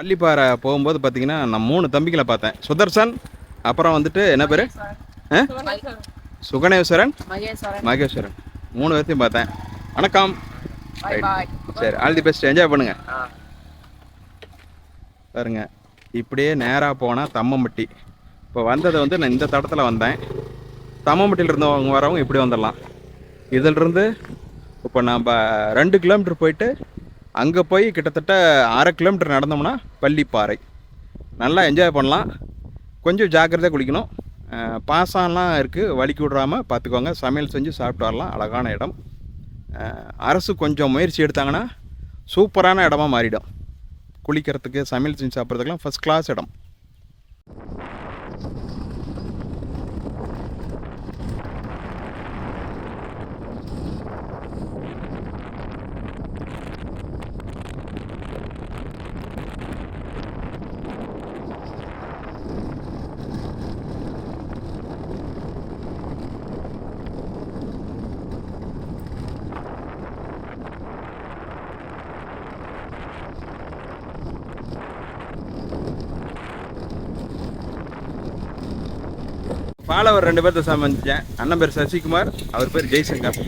பள்ளிப்பாறை போகும்போது பார்த்தீங்கன்னா நான் மூணு தம்பிகளை பார்த்தேன். சுதர்சன் அப்புறம் வந்துட்டு என்ன பேர்? சுகணேஸ்வரன் மகேஸ்வரன். மூணு பேர்த்தையும் பார்த்தேன். வணக்கம். சரி ஆல் தி பெஸ்ட் என்ஜாய் பண்ணுங்க. பாருங்க இப்படியே நேராக போனால் தம்மம்பட்டி. இப்போ வந்தது வந்து நான் இந்த தடத்தில் வந்தேன். தம்மம்பட்டியில் இருந்தவங்க வரவங்க இப்படி வந்துடலாம். இதிலிருந்து இப்போ நம்ம ரெண்டு கிலோமீட்டர் போயிட்டு அங்கே போய் கிட்டத்தட்ட அரை கிலோமீட்டர் நடந்தோம்னா பள்ளிப்பாறை. நல்லா என்ஜாய் பண்ணலாம். கொஞ்சம் ஜாக்கிரதையாக குளிக்கணும். பாசம்லாம் இருக்குது வலிக்கு விட்றாமல் பார்த்துக்கோங்க சமையல் செஞ்சு சாப்பிட்டு வரலாம். அழகான இடம். அரசு கொஞ்சம் முயற்சி எடுத்தாங்கன்னா சூப்பரான இடமா மாறிடும். குளிக்கிறதுக்கு சமையல் செஞ்சு சாப்பிட்றதுக்கெலாம் ஃபஸ்ட் கிளாஸ் இடம். ஃபாலோவர் ரெண்டு பேர்த்த சமைச்சேன் அண்ணன் பேர் சசிகுமார் அவர் பேர் ஜெய்சங்கர்.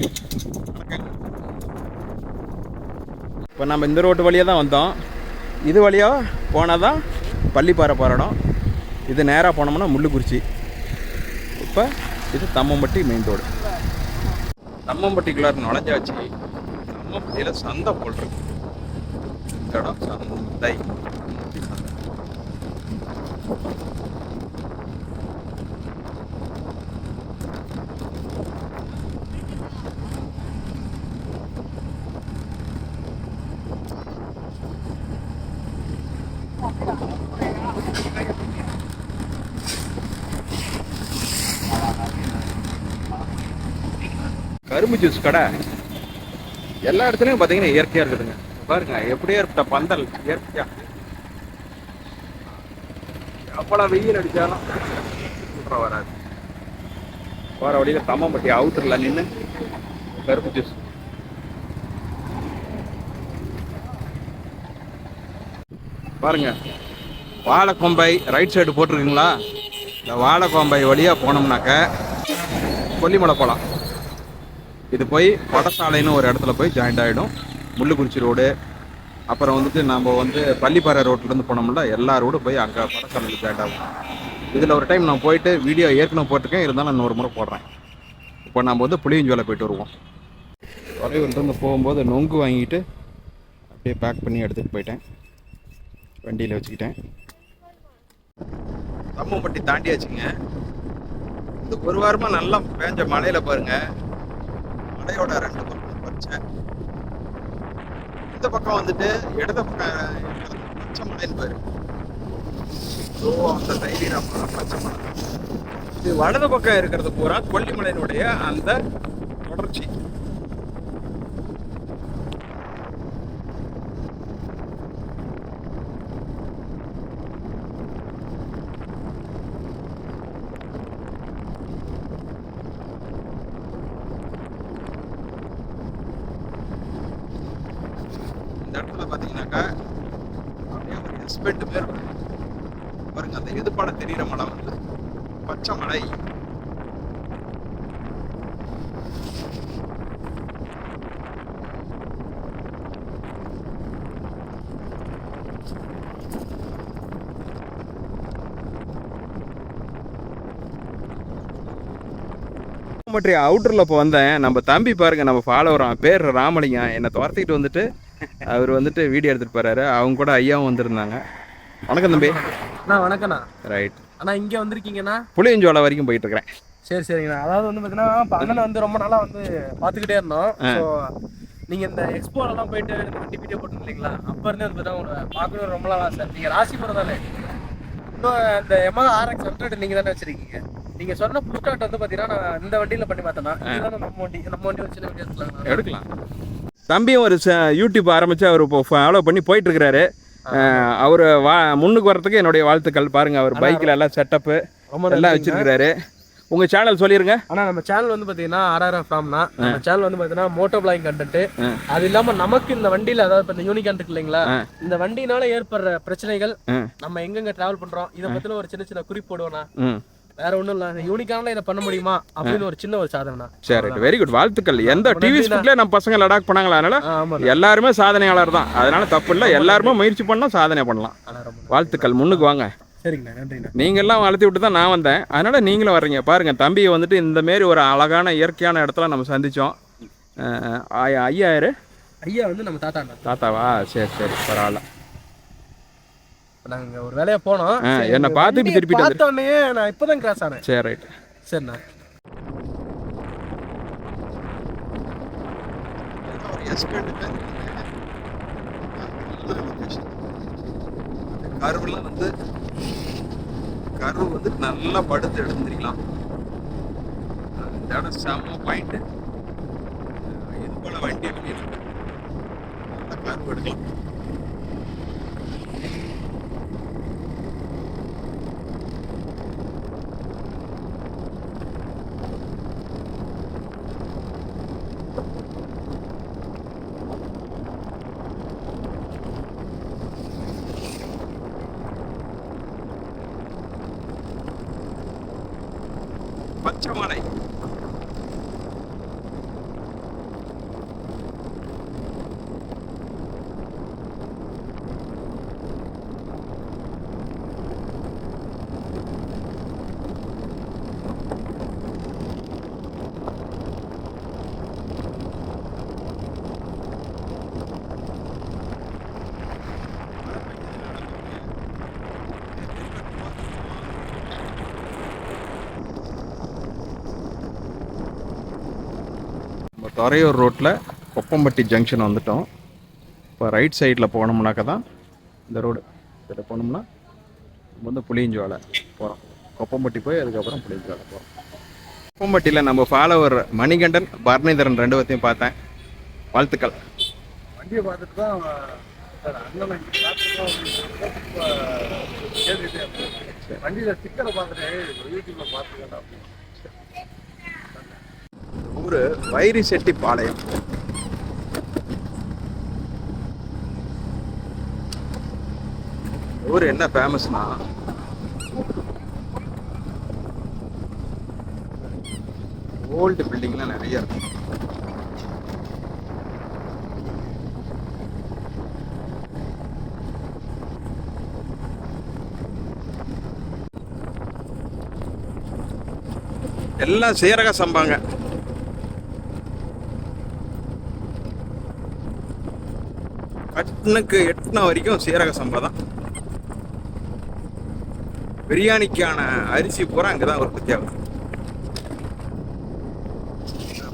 இப்போ நம்ம இந்த ரோட்டு வழியாக தான் வந்தோம். இது வழியாக போனால் தான் பள்ளிப்பாறை போகிற இது நேராக போனோம்னா முள்ளுக்குறிச்சி. இப்போ இது தம்மம்பட்டி மெயின் ரோடு தம்மம்பட்டிக்குள்ளார் நுழைஞ்சாச்சு. தம்மம்பட்டியில் சந்தை போட்டுருக்கு இந்த இடம் சந்தை சந்தை. ஜூஸ் கடை எல்லா இடத்துலையும் பார்த்தீங்கன்னா இயற்கையாக இருக்குதுங்க. பாருங்க எப்படியே இருப்ப பந்தல் இயற்கையாக எவ்வளோ வெயில் அடித்தாலும் வராது. போகிற வழியில் தம்மம்பட்டி அவுட்டரில் நின்று கருப்பு ஜூஸ் பாருங்க வாழைக்கொம்பை ரைட் சைடு போட்டிருக்கீங்களா? இந்த வாழைக்கொம்பை வழியாக போனோம்னாக்க கொல்லிமலை போகலாம் இது போய் படசாலைன்னு ஒரு இடத்துல போய் ஜாயிண்ட் ஆகிடும் முள்ளுக்குறிச்சி ரோடு அப்புறம் வந்துட்டு நம்ம வந்து பள்ளிப்பாறை ரோட்லேருந்து போனோம்ல எல்லா ரோடும் போய் அங்கே படசாலையில் ஜாயிண்ட் ஆகும். இதில் ஒரு டைம் நான் போயிட்டு வீடியோ ஏற்கனவே போட்டிருக்கேன் இருந்தாலும் இன்னொரு முறை போடுறேன். இப்போ நம்ம வந்து புளியஞ்சோலை போயிட்டு வருவோம். தொலைவிலிருந்து போகும்போது நொங்கு வாங்கிட்டு அப்படியே பேக் பண்ணி எடுத்துகிட்டு போயிட்டேன். வண்டியில் வச்சுக்கிட்டேன். தம்மம்பட்டி தாண்டியாச்சுங்க. இந்த ஒரு வாரமாக நல்லா பேஞ்ச மழையில் பாருங்கள் மலையோட ரெண்டு பக்கம் பச்சை. இந்த பக்கம் வந்துட்டு இடது பக்கம் பச்சை மலைன்னு பாரு. ஓ அந்த தைரியம் பச்சை மலை. இது வலது பக்கம் இருக்கிறது பூரா கொல்லிமலையினுடைய அந்த தொடர்ச்சி இந்த இடத்துல அப்படியே ஒரு ஹஸ்பண்ட் பேர் பாருங்க அந்த எதிர்ப்பாட தெரியிற மலை வந்து பச்சை மலை. மற்ற அவுட்டரில் இப்போ வந்தேன். நம்ம தம்பி பாருங்க நம்ம ஃபாலோவரான் பேர் ராமலிங்கம். என்னை துரத்திக்கிட்டு வந்துட்டு அவர் வந்துட்டு வீடியோ எடுத்துட்டு போறாரு. அவங்க கூட ஐயாவும் வந்திருந்தாங்க. வணக்கம் தம்பி. அண்ணா வணக்கண்ணா ரைட் அண்ணா இங்க வந்திருக்கீங்கண்ணா? புளியஞ்சோலை வரைக்கும் போயிட்டு இருக்கிறேன். சரி சரிங்கண்ணா. அதாவது வந்து பார்த்தீங்கன்னா இப்போ அண்ணனை வந்து ரொம்ப நாளா வந்து பார்த்துக்கிட்டே இருந்தோம். ஸோ நீங்க இந்த எக்ஸ்போலாம் போயிட்டு வண்டி வீடியோ போட்டு இல்லைங்களா? அப்ப இருந்தே வந்து உங்களை பார்க்கணும் ரொம்ப நாள் ஆசை நீங்க ராசிபுரம் தானே? இன்னும் இந்த எம்ஆ ஆர்எக்ஸ் ஹண்ட்ரட் நீங்க தானே வச்சிருக்கீங்க. நீங்க சொன்ன புஷ்டாட் வந்து பார்த்தீங்கன்னா நான் இந்த வண்டியில பண்ணி பார்த்தேன்னா நம்ம வண்டி நம்ம வண்டி வச்சு எடுக்கலாம். தம்பியும் ஒரு யூடியூப் ஆரம்பிச்சு அவர் இப்போ ஃபாலோ பண்ணி போயிட்டு இருக்கிறாரு அவர் வா முன்னுக்கு வர்றதுக்கு என்னுடைய வாழ்த்துக்கள் பாருங்க. அவர் பைக்கில் எல்லாம் செட்டப்பு எல்லாம் வச்சிருக்கிறாரு. உங்கள் சேனல் சொல்லிடுங்க ஆனா நம்ம சேனல் வந்து பாத்தீங்கன்னா ஆர்ஆர்எஃப் ஃபார்ம்னா நம்ம சேனல் வந்து பாத்தீங்கன்னா மோட்டோ பிளாகிங் கண்டென்ட் அது இல்லாம நமக்கு இந்த வண்டியில அதாவது இப்ப இந்த யூனிகான் இருக்கு இல்லைங்களா இந்த வண்டினால ஏற்படுற பிரச்சனைகள். நம்ம எங்கெங்க டிராவல் பண்றோம் இதை பத்தின ஒரு சின்ன சின்ன குறிப்பு போடுவோம்னா ம். வேற ஒண்ணும் இல்ல. யூனிகான்ல இதை பண்ண முடியுமா? அப்படின்னு ஒரு சின்ன ஒரு சாதனை சரி வெரி குட் வாழ்த்துக்கள். எந்த டிவி ஸ்பீட்லேயே நம்ம பசங்க லடாக் பண்ணாங்களா? அதனால எல்லாருமே சாதனையாளர் தான். அதனால தப்பு இல்லை. எல்லாருமே முயற்சி பண்ணால் சாதனை பண்ணலாம். வாழ்த்துக்கள். முன்னுக்கு வாங்க. சரிங்கண்ணா நன்றிண்ணா. நீங்கள்லாம் வளர்த்தி விட்டு தான் நான் வந்தேன். அதனால நீங்களும் வர்றீங்க. பாருங்க தம்பியை வந்துட்டு இந்த மாரி ஒரு அழகான இயற்கையான இடத்துல நம்ம சந்திச்சோம். அஹ், ஐயா ஐயாயிரு ஐயா வந்து நம்ம தாத்தா தாத்தாவா? சரி சரி. பரவாயில்ல. இப்ப நாங்க ஒரு வேலையா போனோம். என்னை இந்த பார்த்துட்டு வண்டியை திருப்பிட்டு பார்த்த உடனே நான் இப்பதான் கிராஸ் ஆனேன். சரி ரைட் சரிண்ணா கருவெல்லாம் வந்து கரு வந்து நல்லா படுத்து எடுத்துக்கலாம் இந்த இடம் செம்ம பாயிண்ட் இது போல வண்டி வெளியில் நல்லா கருவு எடுக்கலாம் っちゃうまない。நம்ம துறையூர் ரோட்டில் கொப்பம்பட்டி ஜங்ஷன் வந்துட்டோம். இப்போ ரைட் சைடில் போனோம்னாக்க தான் இந்த ரோடு இதில் போனோம்னா நம்ம வந்து புளியஞ்சோலை போகிறோம் கொப்பம்பட்டி போய் அதுக்கப்புறம் புளியஞ்சோலை போகிறோம் கொப்பம்பட்டியில் நம்ம ஃபாலோவர் மணிகண்டன் பரணிதரன் ரெண்டு பேர்த்தையும் பார்த்தேன். வாழ்த்துக்கள். வண்டியை பார்த்துட்டு தான் வண்டியில் பார்த்துட்டு ஸ்டிக்கரை பார்த்துட்டு ஊர் வைரி செட்டிபாளையம் ஊர் என்ன ஃபேமஸ்னா ஓல்டு பில்டிங்லாம் நிறைய இருக்கும் எல்லாம் சீரக சம்பாங்க. எட்டுனுக்கு எட்டுன வரைக்கும் சீரக சம்பா தான். பிரியாணிக்கான அரிசி பூரா அங்கே தான் உற்பத்தி ஆகுது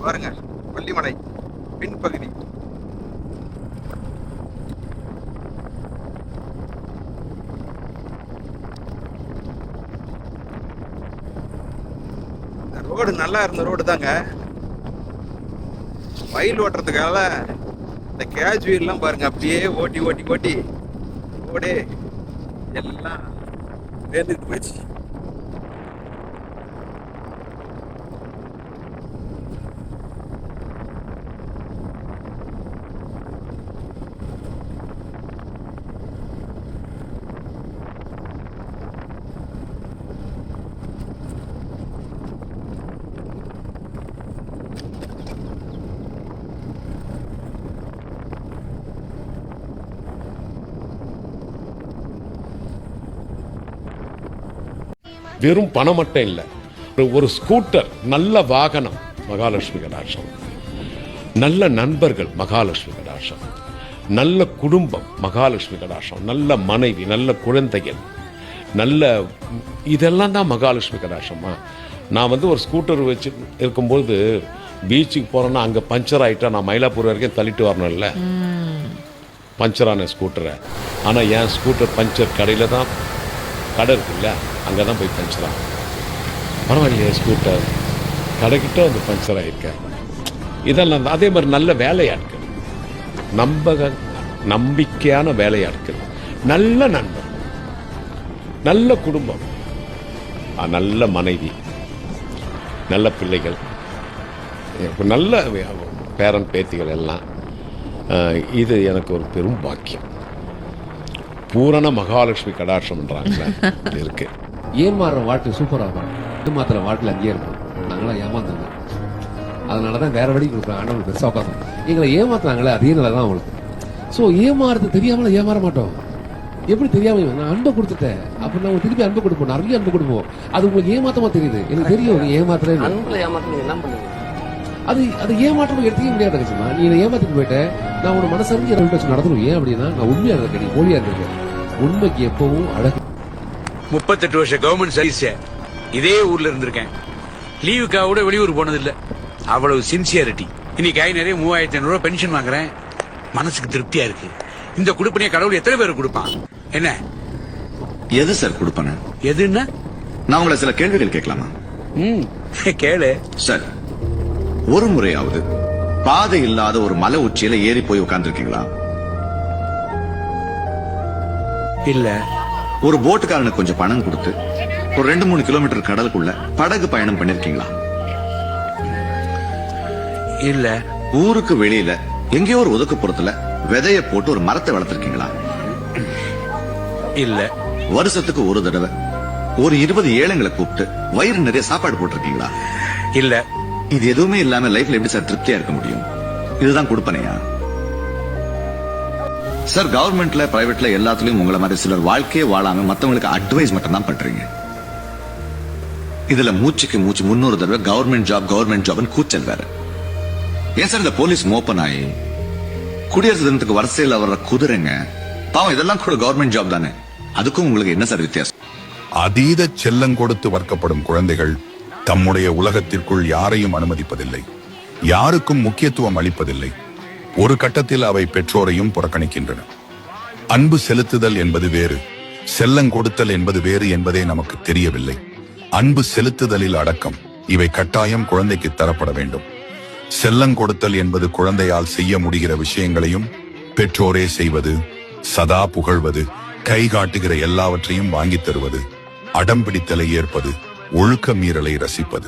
பாருங்க கொல்லிமலை பின்பகுதி. ரோடு நல்லா இருந்த ரோடு தாங்க. வயல் ஓட்டுறதுக்காக இந்த கேஜுவீல்லாம் பாருங்க அப்படியே ஓட்டி ஓட்டி ஓட்டி. ரோடே எல்லாம் வேந்துட்டு போயிடுச்சு. வெறும் பணம் மட்டும் இல்லை. ஒரு- ஸ்கூட்டர் நல்ல வாகனம் மகாலட்சுமி கடாட்சம். நல்ல நண்பர்கள் மகாலட்சுமி கடாட்சம். நல்ல குடும்பம் மகாலட்சுமி கடாட்சம். நல்ல மனைவி நல்ல குழந்தைகள். நல்ல இதெல்லாம் தான் மகாலட்சுமி கடாட்சமா. நான் வந்து ஒரு ஸ்கூட்டர் வச்சு இருக்கும்போது பீச்சுக்கு போகிறேன்னா அங்கே பஞ்சர் ஆகிட்டா நான் மயிலாப்பூர் வரைக்கும் தள்ளிட்டு வரணும்ல. பஞ்சரான ஸ்கூட்டரை ஆனால் என் ஸ்கூட்டர் பஞ்சர் கடையில் தான் கடை இருக்குல்ல. அங்கே தான் போய் பஞ்சர் ஆகும் பரவாயில்லையே ஸ்கூட்டர் கடைக்கிட்ட வந்து பஞ்சர் ஆகிருக்கேன் இதெல்லாம் அதே மாதிரி நல்ல வேலையாட்கள். நம்பக நம்பிக்கையான வேலையாட்கள். நல்ல நண்பர். நல்ல குடும்பம். நல்ல மனைவி. நல்ல பிள்ளைகள். நல்ல பேரன் பேத்திகள் எல்லாம். அஹ், இது எனக்கு ஒரு பெரும் பாக்கியம். பூரண மகாலட்சுமி கடாட்சம்ன்றாங்க இருக்கு. ஏமாறுற வாழ்க்கை சூப்பராக இருக்கும். ஏமாத்துற வாழ்க்கையில் அங்கேயே இருக்கும். நாங்களாம் ஏமாந்துருந்தோம் அதனால தான் வேற வழி கொடுக்குறோம் ஆண்டவன் பெருசாக உட்காந்து எங்களை ஏமாத்துறாங்களே அதே நிலை தான் அவங்களுக்கு. ஸோ ஏமாறுறது தெரியாமல ஏமாற மாட்டோம். எப்படி தெரியாம நான் அன்பை கொடுத்துட்டேன். அப்ப நான் திருப்பி அன்பு கொடுப்போம். நிறைய அன்பு கொடுப்போம். அது உங்களுக்கு ஏமாத்தமா தெரியுது. எனக்கு தெரியும். நீ ஏமாத்துறேன்னு. அன்புல என்ன அது அது ஏமாற்றம் எடுத்துக்க முடியாது கட்சிமா நீ என்னை ஏமாத்திட்டு போயிட்ட. நான் உன மனசறிஞ்சு ரெண்டு நடத்தணும் ஏன் அப்படின்னா நான் உண்மையா இருக்கேன் நீ போலியா இருந்திருக்கேன். உண்மைக்கு எப்பவும் அழகு முப்பத்தெட்டு வருஷம் கவர்மெண்ட் சர்வீஸ் இதே ஊர்ல இருந்திருக்கேன். லீவுக்காக கூட வெளியூர் போனதில்ல. அவ்வளவு சின்சியாரிட்டி இன்னைக்கு கை நிறைய மூவாயிரத்தி ஐநூறு ரூபாய் பென்ஷன் வாங்குறேன். மனசுக்கு திருப்தியா இருக்கு. இந்த குடுப்பனைய கடவுள் எத்தனை பேருக்கு கொடுப்பான்? என்ன? எது சார் கொடுப்பன? எதுன்னா? நான் உங்களை சில கேள்விகள் கேட்கலாமா? ம். கேளு. சார் ஒரு முறையாவது பாதை இல்லாத ஒரு மலை உச்சியில ஏறி போய் உட்கார்ந்துருக்கீங்களா? இல்ல. ஒரு போட்டுக்காரனுக்கு கொஞ்சம் பணம் கொடுத்து ஒரு ரெண்டு மூணு கிலோமீட்டர் கடலுக்குள்ள படகு பயணம் பண்ணிருக்கீங்களா? இல்ல. ஊருக்கு வெளியில எங்கேயோ ஒரு ஒதுக்குப்புறத்துல விதைய போட்டு ஒரு மரத்தை வளர்த்திருக்கீங்களா? இல்ல. வருஷத்துக்கு ஒரு தடவை ஒரு இருபது ஏழைங்களை கூப்பிட்டு வயிறு நிறைய சாப்பாடு போட்டிருக்கீங்களா? இல்ல. இது எதுவுமே இல்லாம லைஃப்ல எப்படி சார் திருப்தியா இருக்க முடியும்? இதுதான் கொடுப்பனையா? சார் கவர்மெண்ட்ல பிரைவேட்ல எல்லாத்துலயும் உங்களை மாதிரி சிலர் வாழ்க்கையே வாழாம மத்தவங்களுக்கு அட்வைஸ் மட்டும் தான் பண்றீங்க. இதுல மூச்சுக்கு மூச்சு முன்னூறு தடவை கவர்மெண்ட் ஜாப் கவர்மெண்ட் ஜாப்னு கூச்சல் வேற. ஏன் சார் இந்த போலீஸ் மோப்பன் ஆகி குடியரசு தினத்துக்கு வரிசையில் வர்ற குதிரைங்க பாவம் இதெல்லாம் கூட கவர்மெண்ட் ஜாப் தானே. அதுக்கும் உங்களுக்கு என்ன சார் வித்தியாசம்? அதீத செல்லம் கொடுத்து வர்க்கப்படும் குழந்தைகள் தம்முடைய உலகத்திற்குள் யாரையும் அனுமதிப்பதில்லை. யாருக்கும் முக்கியத்துவம் அளிப்பதில்லை. ஒரு கட்டத்தில் அவை பெற்றோரையும் புறக்கணிக்கின்றன. அன்பு செலுத்துதல் என்பது வேறு செல்லங்கொடுத்தல் என்பது வேறு என்பதே நமக்கு தெரியவில்லை. அன்பு செலுத்துதலில் அடக்கம் இவை கட்டாயம் குழந்தைக்கு தரப்பட வேண்டும். செல்லங்கொடுத்தல் என்பது குழந்தையால் செய்ய முடிகிற விஷயங்களையும் பெற்றோரே செய்வது சதா புகழ்வது கை காட்டுகிற எல்லாவற்றையும் வாங்கித் தருவது அடம்பிடித்தலை ஏற்பது ஒழுக்க மீறலை ரசிப்பது.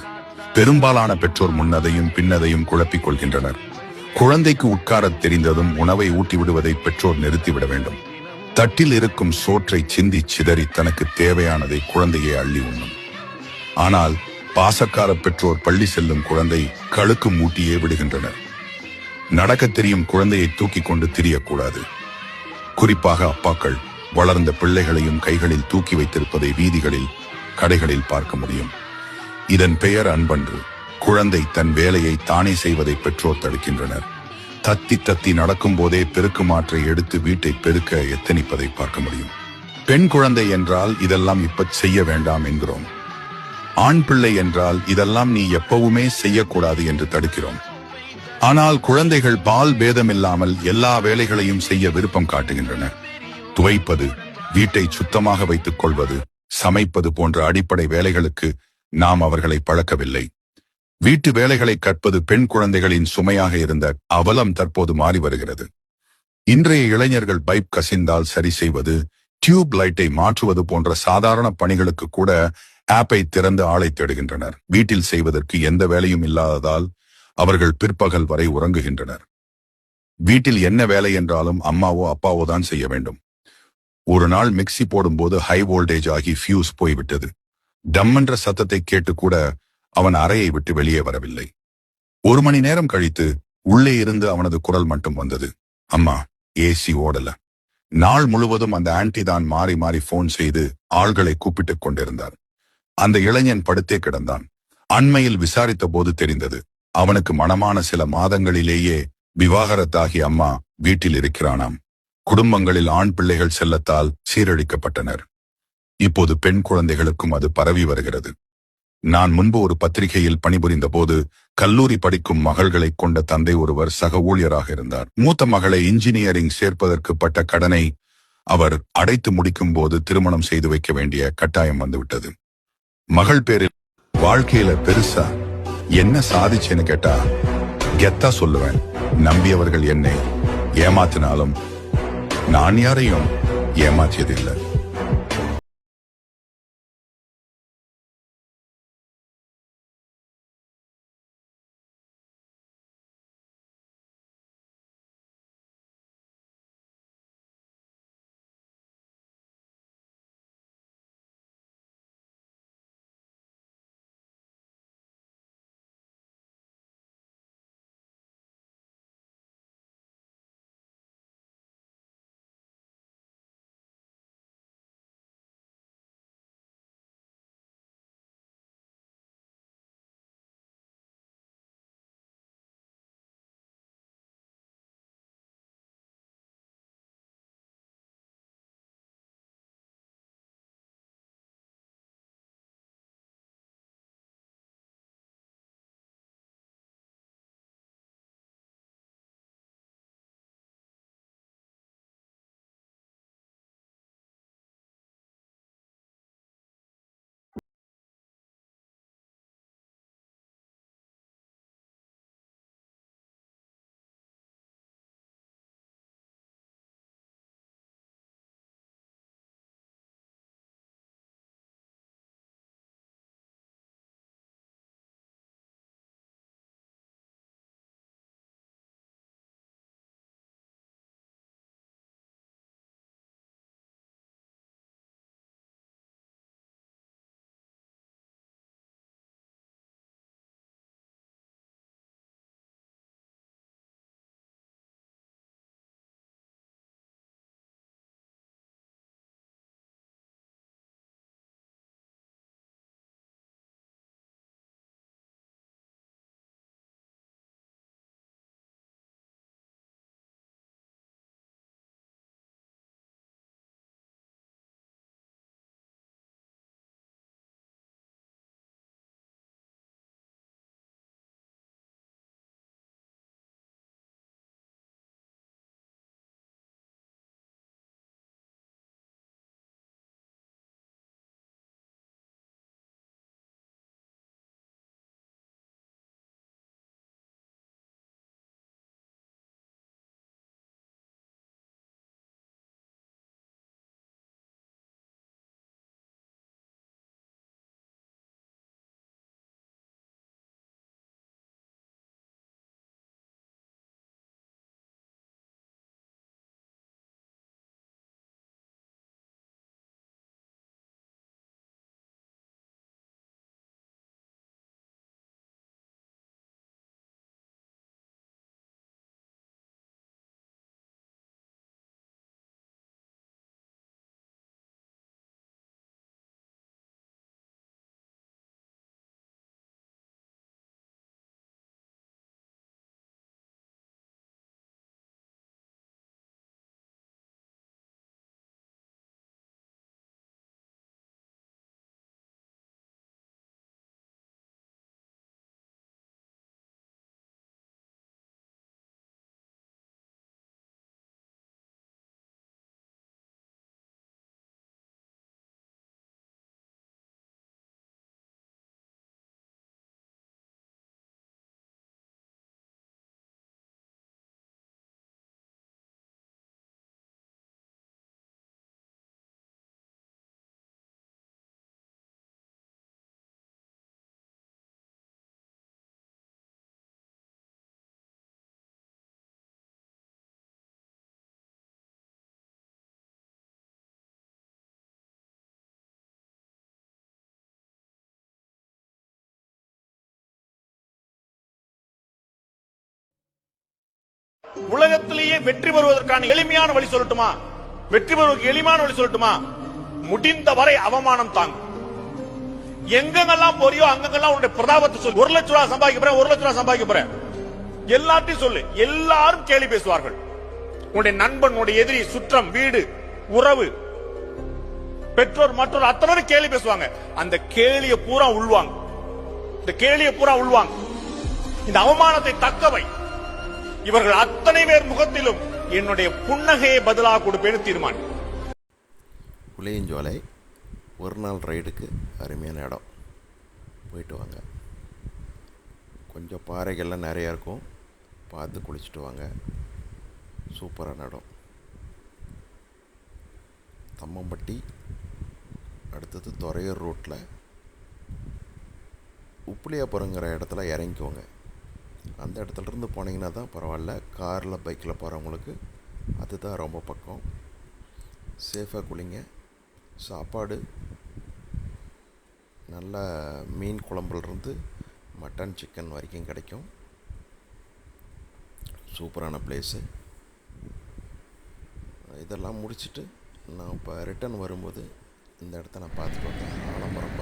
பெரும்பாலான பெற்றோர் முன்னதையும் பின்னதையும் குழப்பிக் கொள்கின்றனர். குழந்தைக்கு உட்காரத் தெரிந்ததும் உணவை ஊட்டிவிடுவதை பெற்றோர் நிறுத்திவிட வேண்டும். தட்டில் இருக்கும் சோற்றை சிந்தி சிதறி தனக்கு தேவையானதை குழந்தையை அள்ளி உண்ணும். ஆனால் பாசக்கார பெற்றோர் பள்ளி செல்லும் குழந்தை கழுக்கு மூட்டியே விடுகின்றனர். நடக்கத் தெரியும் குழந்தையை தூக்கி கொண்டு திரியக்கூடாது. குறிப்பாக அப்பாக்கள் வளர்ந்த பிள்ளைகளையும் கைகளில் தூக்கி வைத்திருப்பதை வீதிகளில் கடைகளில் பார்க்க முடியும். இதன் பெயர் அன்பன்று. குழந்தை தன் வேலையை தானே செய்வதை பெற்றோர் தடுக்கின்றனர். தத்தி தத்தி நடக்கும் போதே பெருக்கு மாற்றை எடுத்து வீட்டை பெருக்க எத்தனிப்பதை பார்க்க முடியும். பெண் குழந்தை என்றால் இதெல்லாம் இப்ப செய்ய வேண்டாம் என்கிறோம். ஆண் பிள்ளை என்றால் இதெல்லாம் நீ எப்பவுமே செய்யக்கூடாது என்று தடுக்கிறோம். ஆனால் குழந்தைகள் பால் பேதமில்லாமல் எல்லா வேலைகளையும் செய்ய விருப்பம் காட்டுகின்றன துவைப்பது வீட்டை சுத்தமாக வைத்துக் கொள்வது சமைப்பது போன்ற அடிப்படை வேலைகளுக்கு நாம் அவர்களை பழக்கவில்லை. வீட்டு வேலைகளை கற்பது பெண் குழந்தைகளின் சுமையாக இருந்த அவலம் தற்போது மாறி வருகிறது. இன்றைய இளைஞர்கள் பைப் கசிந்தால் சரி செய்வது டியூப் லைட்டை மாற்றுவது போன்ற சாதாரண பணிகளுக்கு கூட ஆப்பை திறந்து ஆளை தேடுகின்றனர். வீட்டில் செய்வதற்கு எந்த வேலையும் இல்லாததால் அவர்கள் பிற்பகல் வரை உறங்குகின்றனர். வீட்டில் என்ன வேலை என்றாலும் அம்மாவோ அப்பாவோ தான் செய்ய வேண்டும். ஒரு நாள் மிக்ஸி போடும்போது ஹை வோல்டேஜ் ஆகி ஃபியூஸ் போய்விட்டது. டம்மென்ற சத்தத்தை கேட்டு கூட அவன் அறையை விட்டு வெளியே வரவில்லை. ஒரு மணி நேரம் கழித்து உள்ளே இருந்து அவனது குரல் மட்டும் வந்தது. அம்மா ஏசி ஓடல. நாள் முழுவதும் அந்த ஆன்டி தான் மாறி மாறி போன் செய்து ஆள்களை கூப்பிட்டுக் கொண்டிருந்தார். அந்த இளைஞன் படுத்தே கிடந்தான். அண்மையில் விசாரித்த போது தெரிந்தது அவனுக்கு மனமான சில மாதங்களிலேயே விவாகரத்தாகி அம்மா வீட்டில் இருக்கிறானாம். குடும்பங்களில் ஆண் பிள்ளைகள் செல்லத்தால் சீரழிக்கப்பட்டனர். இப்போது பெண் குழந்தைகளுக்கும் அது பரவி வருகிறது. நான் முன்பு ஒரு பத்திரிகையில் பணிபுரிந்த போது கல்லூரி படிக்கும் மகள்களை கொண்ட தந்தை ஒருவர் சக ஊழியராக இருந்தார். மூத்த மகளை இன்ஜினியரிங் சேர்ப்பதற்கு பட்ட கடனை அவர் அடைத்து முடிக்கும் போது திருமணம் செய்து வைக்க வேண்டிய கட்டாயம் வந்துவிட்டது. மகள் பேரில் வாழ்க்கையில பெருசா என்ன சாதிச்சேன்னு கேட்டா கெத்தா சொல்லுவேன். நம்பியவர்கள் என்னை ஏமாத்தினாலும் நான் யாரையும் ஏமாற்றியதில்லை. உலகத்திலேயே வெற்றி பெறுவதற்கான எளிமையான வழி சொல்லட்டுமா? வெற்றி பெறுவதற்கு எளிமையான வழி சொல்லட்டுமா? முடிந்த வரை அவமானம் தாங்கும். எங்கெங்கெல்லாம் போறியோ அங்கெல்லாம் உன்னுடைய பிரதாபத்தை சொல்லு. ஒரு லட்ச ரூபாய் சம்பாதிக்க போறேன் ஒரு லட்ச ரூபாய் சம்பாதிக்க போறேன். எல்லாத்தையும் சொல்லு. எல்லாரும் கேலி பேசுவார்கள். உன்னுடைய நண்பன் உன்னுடைய எதிரி சுற்றம் வீடு உறவு. பெற்றோர் மற்றொரு அத்தனை பேரும் கேலி பேசுவாங்க. அந்த கேலிய பூரா உள்வாங்க. இந்த கேலிய பூரா உள்வாங்க. இந்த அவமானத்தை தக்கவை. இவர்கள் அத்தனை பேர் முகத்திலும் என்னுடைய புன்னகையை பதிலாக கொடுப்பேன்னு தீர்மானம். புளியஞ்சோலை ஒரு நாள் ரைடுக்கு அருமையான இடம். போயிட்டு வாங்க. கொஞ்சம் பாறைகள்லாம் நிறையா இருக்கும். பார்த்து குளிச்சுட்டு வாங்க. சூப்பரான இடம். தம்மம்பட்டி அடுத்தது துறையூர் ரோட்டில் உப்புளியாபுரங்கிற இடத்துல இறங்கிக்கோங்க. அந்த இடத்துல இருந்து போனீங்கன்னா தான் பரவாயில்ல. காரில் பைக்கில் போகிறவங்களுக்கு அதுதான் ரொம்ப பக்கம். சேஃபாக குளிங்க. சாப்பாடு. நல்ல மீன் குழம்புலேருந்து மட்டன் சிக்கன் வரைக்கும் கிடைக்கும். சூப்பரான பிளேஸு இதெல்லாம் முடிச்சுட்டு நான் இப்போ ரிட்டர்ன் வரும்போது இந்த இடத்த நான் பார்த்துட்டு வந்தேன். ஆலமரம்